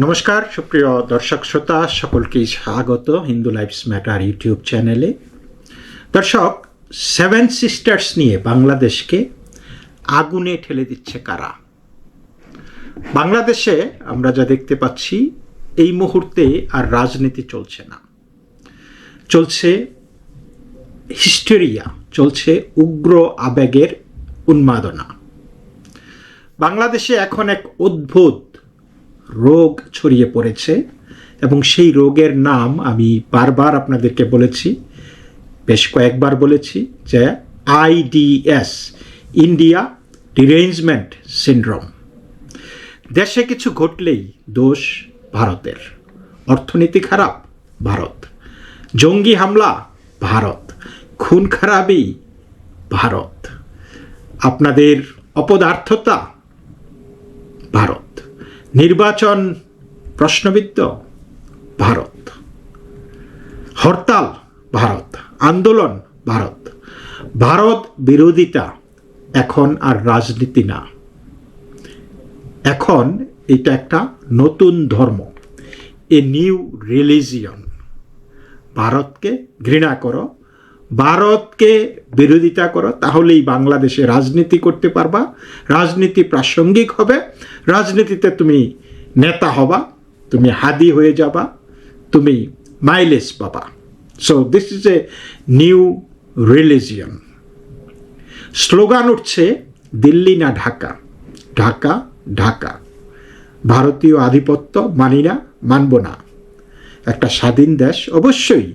নমস্কার, সুপ্রিয় দর্শক শ্রোতা, সকলকে স্বাগত হিন্দু লাইফস ম্যাটার ইউটিউব চ্যানেলে। দর্শক, সেভেন সিস্টার্স নিয়ে বাংলাদেশকে আগুনে ঠেলে দিচ্ছে কারা? বাংলাদেশে আমরা যা দেখতে পাচ্ছি, এই মুহূর্তে আর রাজনীতি চলছে না। চলছে হিস্টেরিয়া, চলছে উগ্র আবেগের উন্মাদনা। বাংলাদেশে এখন এক অদ্ভুত রোগ ছড়িয়ে পড়েছে এবং সেই রোগের নাম আমি বারবার আপনাদেরকে বলেছি, বেশ কয়েকবার বলেছি, যে আইডিএস ইন্ডিয়া ডিরেঞ্জমেন্ট সিন্ড্রোম। দেশে কিছু ঘটলেই দোষ ভারতের। অর্থনীতি খারাপ, ভারত। জঙ্গি হামলা, ভারত। খুন খারাপই, ভারত। আপনাদের অপদার্থতা, ভারত। নির্বাচন প্রশ্নবিদ্ধ ভারত, হরতাল ভারত, আন্দোলন ভারত ভারত বিরোধিতা এখন আর রাজনীতি না। এখন এটা একটা নতুন ধর্ম, এ নিউ রিলিজিয়ন। ভারতকে ঘৃণা করো ভারতকে বিরোধিতা করো, তাহলেই বাংলাদেশে রাজনীতি করতে পারবা। রাজনীতি প্রাসঙ্গিক হবে। রাজনীতিতে তুমি নেতা হবা, তুমি হাদি হয়ে যাবা, তুমি মাইলেজ পাবা। So this is a new religion slogan উঠছে, দিল্লি না ঢাকা? ঢাকা ঢাকা। ভারতীয় আধিপত্য মানি না, মানব না। একটা স্বাধীন দেশ, অবশ্যই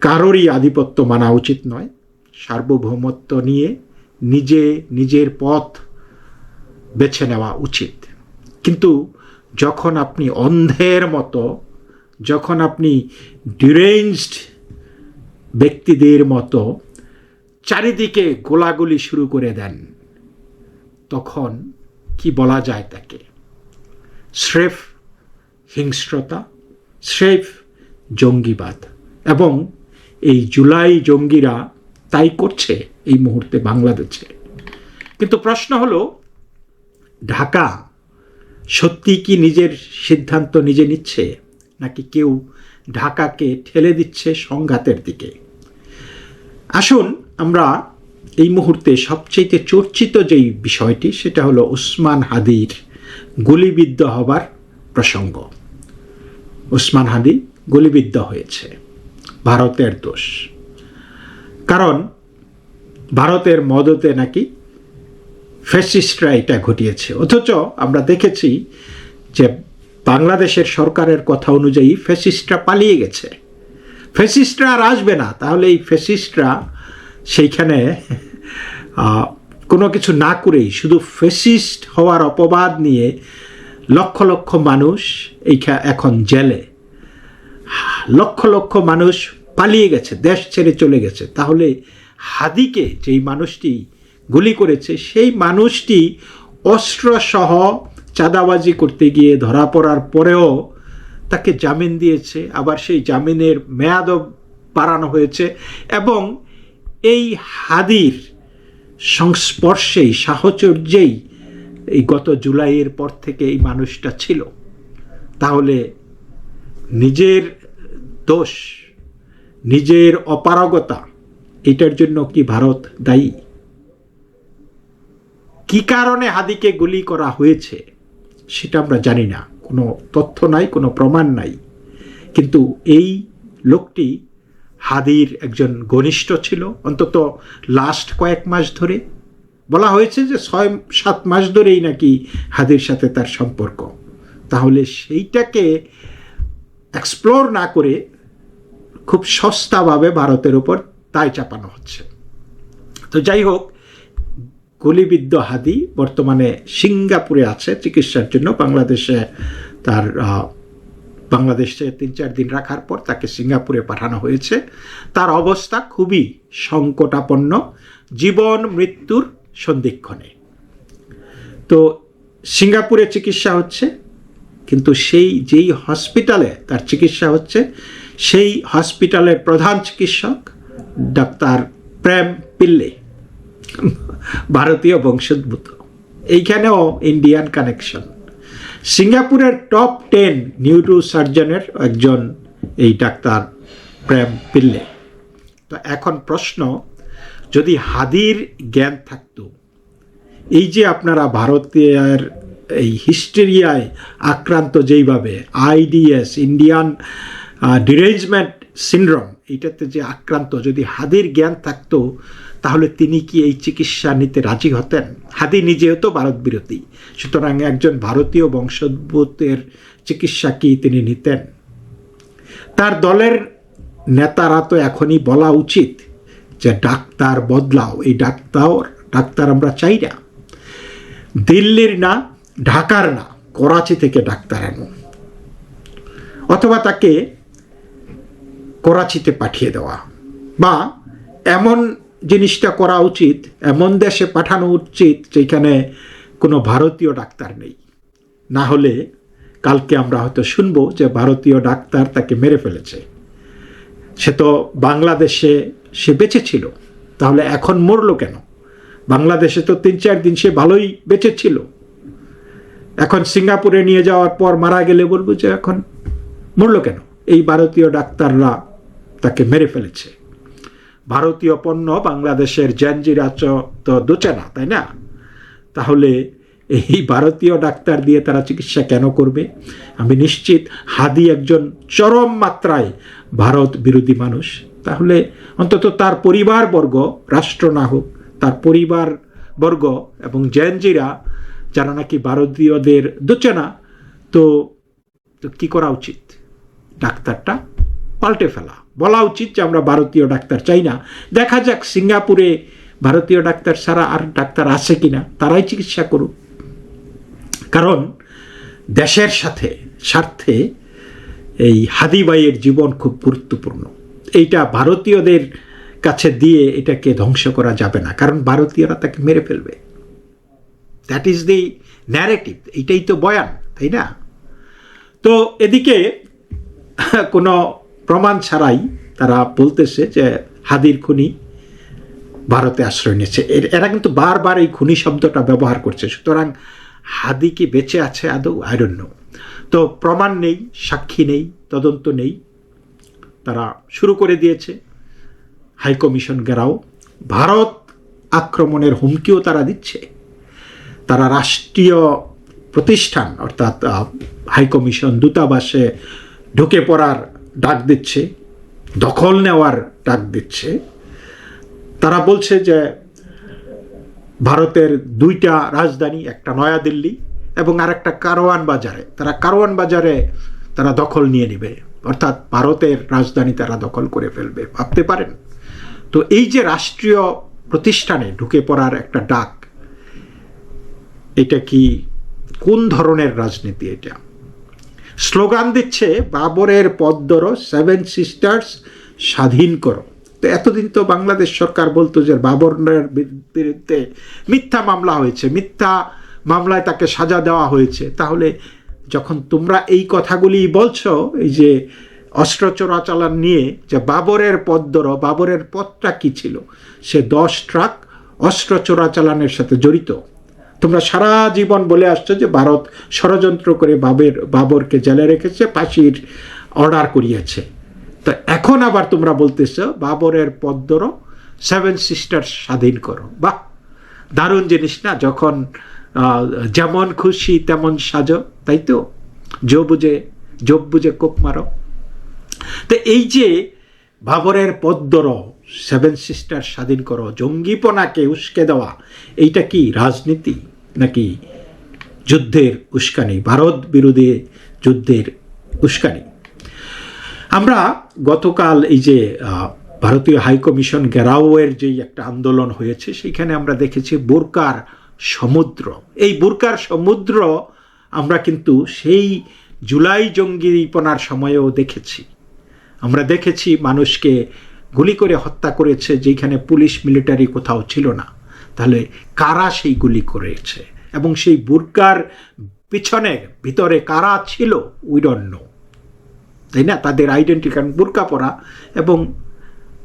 কারোরই আধিপত্য মানা উচিত নয়। সার্বভৌমত্ব নিয়ে নিজে নিজের পথ বেছে নেওয়া উচিত। কিন্তু যখন আপনি অন্ধের মতো, যখন আপনি ডিরেঞ্জড ব্যক্তিদের মতো চারিদিকে গোলাগুলি শুরু করে দেন, তখন কি বলা যায় তাকে? স্রেফ হিংস্রতা, স্রেফ জঙ্গিবাদ এবং এই জুলাই জঙ্গিরা তাই করছে এই মুহূর্তে বাংলাদেশে। কিন্তু প্রশ্ন হলো, ঢাকা সত্যি কি নিজের সিদ্ধান্ত নিজে নিচ্ছে, নাকি কেউ ঢাকাকে ঠেলে দিচ্ছে সংঘাতের দিকে? আসুন আমরা এই মুহূর্তে সবচেয়ে চর্চিত যেই বিষয়টি, সেটা হলো উসমান হাদির গুলিবিদ্ধ হবার প্রসঙ্গ। উসমান হাদি গুলিবিদ্ধ হয়েছে। ভারতের দোষ। কারণ ভারতের মদতে নাকি ফ্যাসিস্টরা এটা ঘটিয়েছে। অথচ আমরা দেখেছি যে বাংলাদেশের সরকারের কথা অনুযায়ী ফ্যাসিস্টরা পালিয়ে গেছে। ফ্যাসিস্টরা আর আসবে না। তাহলে এই ফ্যাসিস্টরা সেইখানে কোনো কিছু না করেই শুধু ফেসিস্ট হওয়ার অপবাদ নিয়ে লক্ষ লক্ষ মানুষ এইখা এখন জেলে। লক্ষ লক্ষ মানুষ পালিয়ে গেছে, দেশ ছেড়ে চলে গেছে। তাহলে হাদিকে যেই মানুষটি গুলি করেছে, সেই মানুষটি অস্ত্রসহ চাঁদাবাজি করতে গিয়ে ধরা পড়ার পরেও তাকে জামিন দিয়েছে। আবার সেই জামিনের মেয়াদও বাড়ানো হয়েছে এবং এই হাদির সংস্পর্শেই, সাহচর্যেই এই গত জুলাইয়ের পর থেকে এই মানুষটা ছিল। তাহলে নিজের দোষ, নিজের অপারগতা, এটার জন্য কি ভারত দায়ী? কি কারণে হাদিকে গুলি করা হয়েছে সেটা আমরা জানি না। কোনো তথ্য নাই, কোনো প্রমাণ নাই। কিন্তু এই লোকটি হাদির একজন ঘনিষ্ঠ ছিল, অন্তত লাস্ট কয়েক মাস ধরে। বলা হয়েছে যে ছয়, সাত মাস ধরেই নাকি হাদির সাথে তার সম্পর্ক। তাহলে সেইটাকে এক্সপ্লোর না করে খুব সস্তাভাবে ভারতের উপর দায় চাপানো হচ্ছে। তো যাই হোক, গুলিবিদ্ধ হাদি বর্তমানে সিঙ্গাপুরে আছে চিকিৎসার জন্য। বাংলাদেশে তার বাংলাদেশে তিন চার দিন রাখার পর তাকে সিঙ্গাপুরে পাঠানো হয়েছে। তার অবস্থা খুবই সংকটাপন্ন। জীবন, মৃত্যুর সন্ধিক্ষণে। তো সিঙ্গাপুরে চিকিৎসা হচ্ছে। কিন্তু সেই যেই হসপিটালে তার চিকিৎসা হচ্ছে, সেই হসপিটালের প্রধান চিকিৎসক ডাক্তার প্রেম পিল্লে, ভারতীয় বংশোদ্ভূত। এইখানেও ইন্ডিয়ান কানেকশন সিঙ্গাপুরের টপ টেন নিউরো সার্জনের একজন এই ডাক্তার প্রেম পিল্লে। তো এখন প্রশ্ন, যদি হাদির জ্ঞান থাকতো, এই যে আপনারা ভারতীয় এই হিস্টেরিয়ায় আক্রান্ত যেইভাবে আইডিএস, ইন্ডিয়ান ডিরেঞ্জমেন্ট সিনড্রোম, এইটাতে যে আক্রান্ত, যদি হাদির জ্ঞান থাকতো, তাহলে তিনি কি এই চিকিৎসা নিতে রাজি হতেন? হাদি নিজেও তো ভারত বিরোধী। সুতরাং একজন ভারতীয় বংশোদ্ভূতের চিকিৎসা কি তিনি নিতেন? তার দলের নেতারা তো এখনই বলা উচিত যে, ডাক্তার বদলাও। এই ডাক্তার ডাক্তার আমরা চাই না। দিল্লির না ঢাকার না, করাচি থেকে ডাক্তার আনো অথবা তাকে করাচিতে পাঠিয়ে দেওয়া। বা এমন জিনিসটা করা উচিত, এমন দেশে পাঠানো উচিত যেখানে কোনো ভারতীয় ডাক্তার নেই। না হলে কালকে আমরা হয়তো শুনব যে ভারতীয় ডাক্তার তাকে মেরে ফেলেছে। সে তো বাংলাদেশে সে বেঁচে ছিল। তাহলে এখন মরলো কেন? বাংলাদেশে তো তিন চার দিন সে ভালোই বেঁচে ছিল। এখন সিঙ্গাপুরে নিয়ে যাওয়ার পর মারা গেলে বলব যে এখন মরলো কেন? এই ভারতীয় ডাক্তাররা তাকে মেরে ফেলেছে। ভারতীয় পণ্য বাংলাদেশের জ্যানজিরা তো দোচে না তাই না? তাহলে এই ভারতীয় ডাক্তার দিয়ে তারা চিকিৎসা কেন করবে? আমি নিশ্চিত হাদি একজন চরম মাত্রায় ভারত বিরোধী মানুষ। তাহলে অন্তত তার পরিবারবর্গ, রাষ্ট্র না হোক, তার পরিবার বর্গ এবং জৈনজিরা যারা নাকি ভারতীয়দের দোচে না তো তো কী করা উচিত? ডাক্তারটা পাল্টে ফেলা। বলা উচিত যে আমরা ভারতীয় ডাক্তার চাই না। দেখা যাক সিঙ্গাপুরে ভারতীয় ডাক্তার ছাড়া আর ডাক্তার আছে কিনা, তারাই চিকিৎসা করুক। কারণ দেশের সাথে, স্বার্থে এই হাদিবাইয়ের জীবন খুব গুরুত্বপূর্ণ। এইটা ভারতীয়দের কাছে দিয়ে এটাকে ধ্বংস করা যাবে না। কারণ ভারতীয়রা তাকে মেরে ফেলবে। দ্যাট ইজ দি ন্যারেটিভ এইটাই তো বয়ান, তাই না? তো এদিকে কোনো প্রমাণ ছাড়াই তারা বলতেছে যে হাদির খুনি ভারতে আশ্রয় নিয়েছে। এরা কিন্তু বারবার এই খুনি শব্দটা ব্যবহার করছে। সুতরাং হাদি কি বেঁচে আছে আদৌ? আইরন্য তো প্রমাণ নেই, সাক্ষী নেই, তদন্ত নেই। তারা শুরু করে দিয়েছে। হাইকমিশন গেরাও। ভারত আক্রমণের হুমকিও তারা দিচ্ছে। তারা রাষ্ট্রীয় প্রতিষ্ঠান, অর্থাৎ হাইকমিশন দূতাবাসে ঢুকে পড়ার ডাক দিচ্ছে, দখল নেওয়ার ডাক দিচ্ছে। তারা বলছে যে, ভারতের দুইটা রাজধানী, একটা নয়াদিল্লি এবং আরেকটা কারওয়ান বাজারে। তারা কারওয়ান বাজারে তারা দখল নিয়ে নেবে, অর্থাৎ ভারতের রাজধানী তারা দখল করে ফেলবে। ভাবতে পারেন? তো এই যে রাষ্ট্রীয় প্রতিষ্ঠানে ঢুকে পড়ার একটা ডাক এটা কি, কোন ধরনের রাজনীতি এটা? স্লোগান দিচ্ছে, বাবরের পদ্মর সেভেন সিস্টার্স স্বাধীন করো। তো এতদিন তো বাংলাদেশ সরকার বলতো যে বাবরের বিরুদ্ধে মিথ্যা মামলা হয়েছে, মিথ্যা মামলায় তাকে সাজা দেওয়া হয়েছে। তাহলে যখন তোমরা এই কথাগুলি বলছো, এই যে অস্ত্র চোরাচালান নিয়ে, যে বাবরের পদ্মর, বাবরের পথটা কি ছিল? সে দশ ট্রাক অস্ত্র চোরাচালানের সাথে জড়িত। তোমরা সারা জীবন বলে আসছো যে ভারত ষড়যন্ত্র করে বাবের, বাবরকে জেলে রেখেছে, ফাঁসির অর্ডার করিয়েছে। তো এখন আবার তোমরা বলতেছ, বাবরের পদ্মর সেভেন সিস্টার স্বাধীন করো। বাহ! দারুণ জিনিস না, যখন যেমন খুশি তেমন সাজো, তাই তো? জো বুঝে জব বুঝে কোপ মারো। তো এই যে বাবরের পদ্মর সেভেন সিস্টার স্বাধীন করো, জঙ্গিপনাকে উস্কে দেওয়া। এইটা কি রাজনীতি নাকি যুদ্ধের উস্কানি? ভারত বিরোধী যুদ্ধের উস্কানি। আমরা গতকাল এই যে ভারতীয় হাইকমিশন গেরাওয়ের যেই একটা আন্দোলন হয়েছে, সেইখানে আমরা দেখেছি বোরকার সমুদ্র। এই বোরকার সমুদ্র আমরা কিন্তু সেই জুলাই জঙ্গিপনার সময়েও দেখেছি। আমরা দেখেছি মানুষকে গুলি করে হত্যা করেছে যেখানে পুলিশ মিলিটারি কোথাও ছিল না। তাহলে কারা সেই গুলি করেছে? এবং সেই বুরকার পিছনে, ভিতরে কারা ছিল? উইডন্য তাই না? তাদের আইডেন্টি কারণ বুরকা পরা। এবং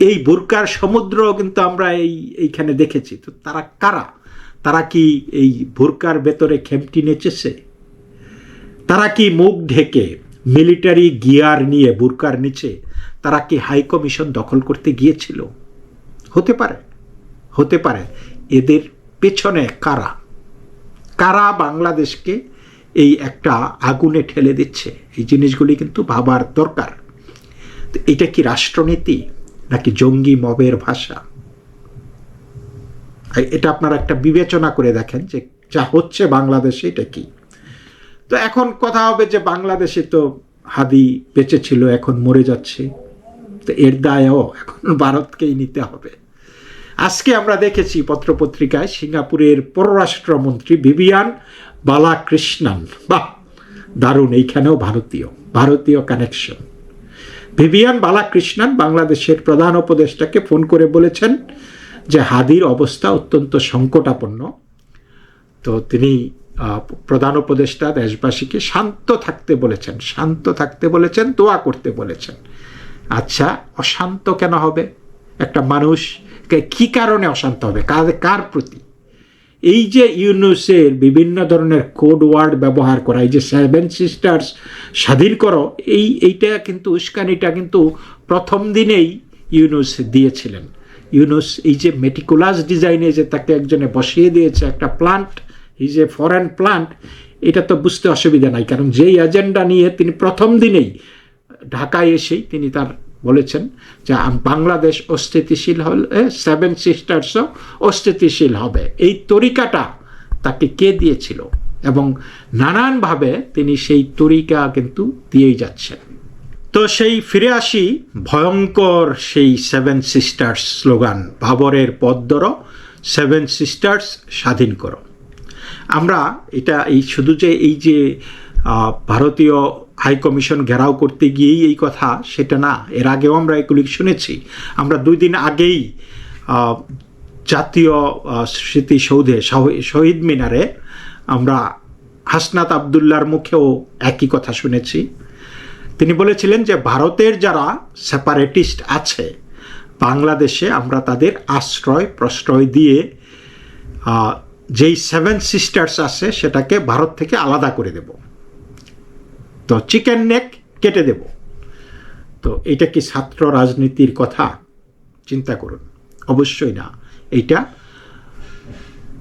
এই বুরকার সমুদ্র কিন্তু আমরা এই, এইখানে দেখেছি। তো তারা কারা? তারা কি এই বুরকার ভেতরে খেমটি নেচেছে? তারা কি মুখ ঢেকে মিলিটারি গিয়ার নিয়ে বুরকার নিচে তারা কি হাই কমিশন দখল করতে গিয়েছিল? হতে পারে। হতে পারে। এদের পেছনে কারা? কারা বাংলাদেশকে এই একটা আগুনে ঠেলে দিচ্ছে? এই জিনিসগুলি কিন্তু ভাবার দরকার। এটা কি রাষ্ট্রনীতি নাকি জঙ্গি মবের ভাষা? এটা আপনারা একটা বিবেচনা করে দেখেন যে যা হচ্ছে বাংলাদেশে এটা কি। তো এখন কথা হবে যে বাংলাদেশে তো হাদি বেঁচে ছিল, এখন মরে যাচ্ছে। তো এর দায়ও এখন ভারতকেই নিতে হবে। আজকে আমরা দেখেছি পত্রপত্রিকায় সিঙ্গাপুরের পররাষ্ট্রমন্ত্রী বিবিয়ান বালাকৃষ্ণন। বাহ, দারুণ, এইখানেও ভারতীয় ভারতীয় কানেকশন ভিভিয়ান বালাকৃষ্ণন বাংলাদেশের প্রধান উপদেষ্টাকে ফোন করে বলেছেন যে হাদির অবস্থা অত্যন্ত সংকটাপন্ন। তো তিনি প্রধান উপদেষ্টা দেশবাসীকে শান্ত থাকতে বলেছেন, শান্ত থাকতে বলেছেন, দোয়া করতে বলেছেন। আচ্ছা অশান্ত কেন হবে? একটা মানুষকে কি কারণে অশান্ত হবে? কার কার প্রতি? এই যে ইউনুসের বিভিন্ন ধরনের কোড ওয়ার্ড ব্যবহার করা, এই যে সেভেন সিস্টার্স স্বাধীন করো, এই, এইটা কিন্তু, উস্কানিটা কিন্তু প্রথম দিনেই ইউনুস দিয়েছিলেন। ইউনুস এই যে মেটিকুলাস ডিজাইনে যে তাকে একজনে বসিয়ে দিয়েছে, একটা প্লান্ট এই যে ফরেন প্লান্ট এটা তো বুঝতে অসুবিধা নাই, কারণ যেই এজেন্ডা নিয়ে তিনি প্রথম দিনেই ঢাকায় এসেই তিনি তার বলেছেন যে বাংলাদেশ অস্থিতিশীল হলে সেভেন সিস্টার্সও অস্থিতিশীল হবে। এই তরিকাটা তাকে কে দিয়েছিল? এবং নানানভাবে তিনি সেই তরিকা কিন্তু দিয়েই যাচ্ছেন। তো সেই ফিরে আসি, ভয়ঙ্কর সেই সেভেন সিস্টার্স স্লোগান ভাবরের পদ্মর সেভেন সিস্টার্স স্বাধীন করো। আমরা এটা এই, শুধু যে এই যে ভারতীয় হাই কমিশন ঘেরাও করতে গিয়েই এই কথা, সেটা না। এর আগেও আমরা এগুলি শুনেছি। আমরা দুই দিন আগেই জাতীয় স্মৃতিসৌধে, শহ- শহীদ মিনারে আমরা হাসনাত আবদুল্লার মুখেও একই কথা শুনেছি। তিনি বলেছিলেন যে, ভারতের যারা সেপারেটিস্ট আছে, বাংলাদেশে আমরা তাদের আশ্রয়, প্রশ্রয় দিয়ে যেই সেভেন সিস্টার্স আছে, সেটাকে ভারত থেকে আলাদা করে দেব। তো চিকেন নেক কেটে দেব। তো এটা কি ছাত্র রাজনীতির কথা? চিন্তা করুন। অবশ্যই না। এইটা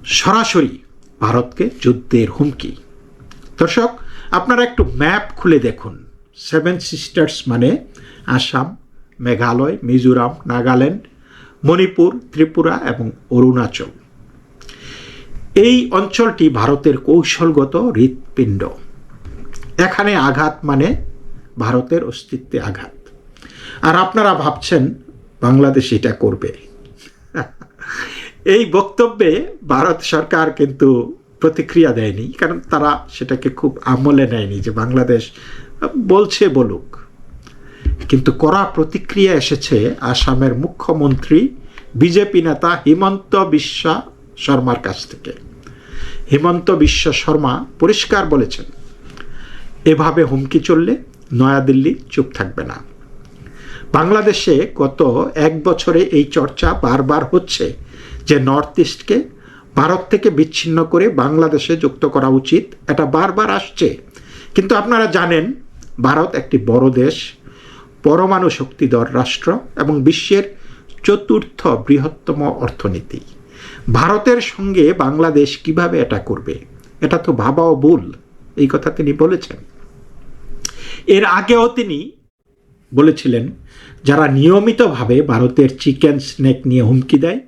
সরাসরি ভারতকে যুদ্ধের হুমকি। দর্শক, আপনারা একটু ম্যাপ খুলে দেখুন। সেভেন সিস্টার্স মানে আসাম, মেঘালয়, মিজোরাম, নাগাল্যান্ড, মণিপুর, ত্রিপুরা এবং অরুণাচল। এই অঞ্চলটি ভারতের কৌশলগত হৃৎপিণ্ড। এখানে আঘাত মানে ভারতের অস্তিত্বে আঘাত। আর আপনারা ভাবছেন, বাংলাদেশ এটা করবে। এই বক্তব্যে ভারত সরকার কিন্তু প্রতিক্রিয়া দেয়নি, কারণ তারা সেটাকে খুব আমলে নেয়নি যে বাংলাদেশ বলছে বলুক। কিন্তু কড়া প্রতিক্রিয়া এসেছে আসামের মুখ্যমন্ত্রী, বিজেপি নেতা হিমন্ত বিশ্ব শর্মার কাছ থেকে। হিমন্ত বিশ্ব শর্মা পরিষ্কার বলেছেন এভাবে হুমকি চললে নয়াদিল্লি চুপ থাকবে না। বাংলাদেশে গত এক বছরে এই চর্চা বারবার হচ্ছে যে নর্থ ইস্টকে ভারত থেকে বিচ্ছিন্ন করে বাংলাদেশে যুক্ত করা উচিত। এটা বারবার আসছে। কিন্তু আপনারা জানেন, ভারত একটি বড় দেশ, পরমাণু শক্তিধর রাষ্ট্র এবং বিশ্বের চতুর্থ বৃহত্তম অর্থনীতি। ভারতের সঙ্গে বাংলাদেশ কীভাবে এটা করবে, এটা তো ভাবাও ভুল, এই কথা তিনি বলেছেন। এর আগেও তিনি বলেছিলেন, যারা নিয়মিতভাবে ভারতের চিকেন স্নেক নিয়ে হুমকি দেয়,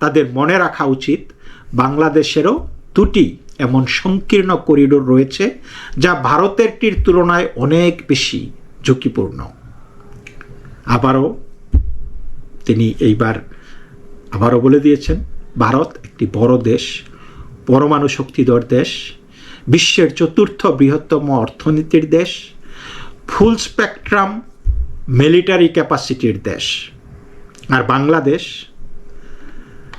তাদের মনে রাখা উচিত বাংলাদেশেরও দুটি এমন সংকীর্ণ করিডোর রয়েছে যা ভারতেরটির তুলনায় অনেক বেশি ঝুঁকিপূর্ণ। আবারও তিনি এইবার আবারও বলে দিয়েছেন, ভারত একটি বড় দেশ, পরমাণু শক্তিধর দেশ, বিশ্বের চতুর্থ বৃহত্তম অর্থনীতির দেশ ফুল স্পেকট্রাম মিলিটারি ক্যাপাসিটির দেশ। আর বাংলাদেশ?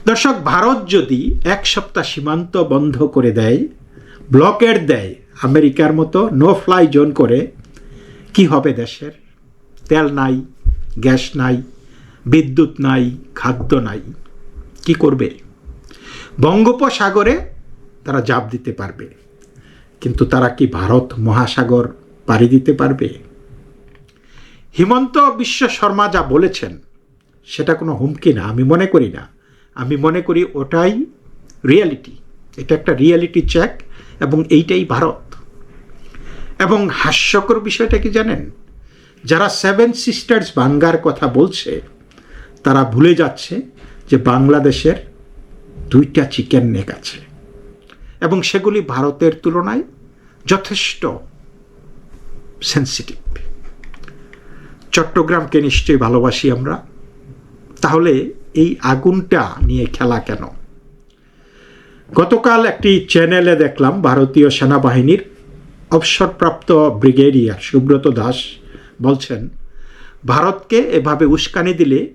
দর্শক, ভারত যদি এক সপ্তাহ সীমান্ত বন্ধ করে দেয়, ব্লকের দেয় আমেরিকার মতো নো ফ্লাই জোন করে, কি হবে দেশের? তেল নাই, গ্যাস নাই, বিদ্যুৎ নাই, খাদ্য নাই। কি করবে? বঙ্গোপসাগরে তারা জাপ দিতে পারবে। কিন্তু তারা কি ভারত মহাসাগর পাড়ি দিতে পারবে? হিমন্ত বিশ্ব শর্মা যা বলেছেন, সেটা কোনো হুমকি না, আমি মনে করি না। আমি মনে করি ওটাই রিয়ালিটি এটা একটা রিয়ালিটি চেক এবং এইটাই ভারত। এবং হাস্যকর বিষয়টা কি জানেন? যারা সেভেন সিস্টার্স বাঙ্গার কথা বলছে, তারা ভুলে যাচ্ছে যে বাংলাদেশের দুইটা চিকেন নেক আছে। এবং সেগুলি ভারতের তুলনায় যথেষ্ট সেন্সিটিভ চট্টগ্রামকে নিশ্চয়ই ভালোবাসি আমরা। তাহলে এই আগুনটা নিয়ে খেলা কেন? গতকাল একটি চ্যানেলে দেখলাম ভারতীয় সেনাবাহিনীর অবসরপ্রাপ্ত ব্রিগেডিয়ার সুব্রত দাস বলছেন, ভারতকে এভাবে উস্কানি দিলে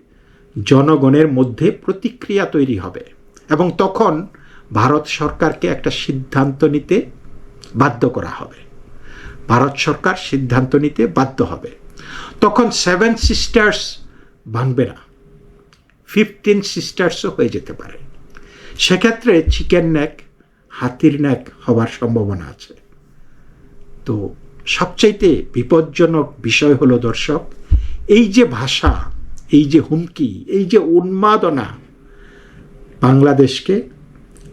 জনগণের মধ্যে প্রতিক্রিয়া তৈরি হবে এবং তখন ভারত সরকারকে একটা সিদ্ধান্ত নিতে বাধ্য করা হবে। ভারত সরকার সিদ্ধান্ত নিতে বাধ্য হবে। তখন সেভেন সিস্টার্স ভাঙবে না। ফিফটিন সিস্টার্সও হয়ে যেতে পারে। সেক্ষেত্রে চিকেন ন্যাক হাতির ন্যাক হবার সম্ভাবনা আছে। তো সবচাইতে বিপজ্জনক বিষয় হলো দর্শক, এই যে ভাষা, এই যে হুমকি, এই যে উন্মাদনা বাংলাদেশকে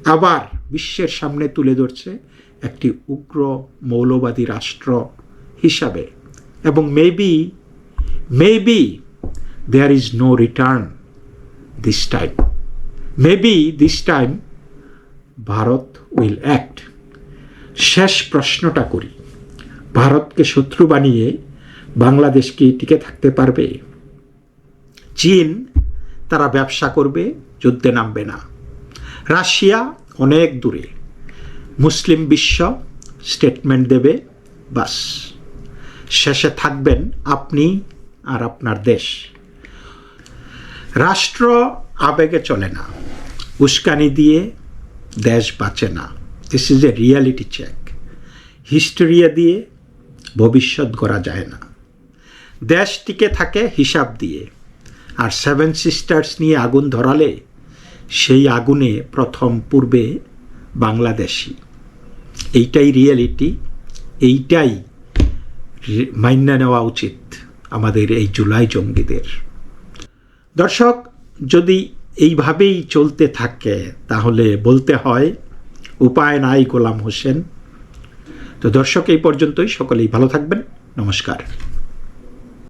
আবার বিশ্বের সামনে তুলে ধরছে একটি উগ্র মৌলবাদী রাষ্ট্র হিসাবে। এবং maybe maybe there is no return this time maybe this time Bharat will act শেষ প্রশ্নটা করি। ভারতকে শত্রু বানিয়ে বাংলাদেশ কি টিকে থাকতে পারবে? চীন তারা ব্যবসা করবে, যুদ্ধে নামবে না। রাশিয়া অনেক দূরে। মুসলিম বিশ্ব স্টেটমেন্ট দেবে, বাস। শেষে থাকবেন আপনি আর আপনার দেশ। রাষ্ট্র আবেগে চলে না, উস্কানি দিয়ে দেশ বাঁচে না। This is a reality check hysteria দিয়ে ভবিষ্যৎ গড়া যায় না। দেশ টিকে থাকে হিসাব দিয়ে। আর সেভেন সিস্টার্স নিয়ে আগুন ধরালে সেই আগুনে প্রথম পূর্বে বাংলাদেশি। এইটাই রিয়েলিটি এইটাই মান্য নেওয়া উচিত আমাদের এই জুলাই জঙ্গিদের। দর্শক, যদি এইভাবেই চলতে থাকে, তাহলে বলতে হয়, উপায় নাই গোলাম হোসেন। তো দর্শক, এই পর্যন্তই। সকলেই ভালো থাকবেন। নমস্কার।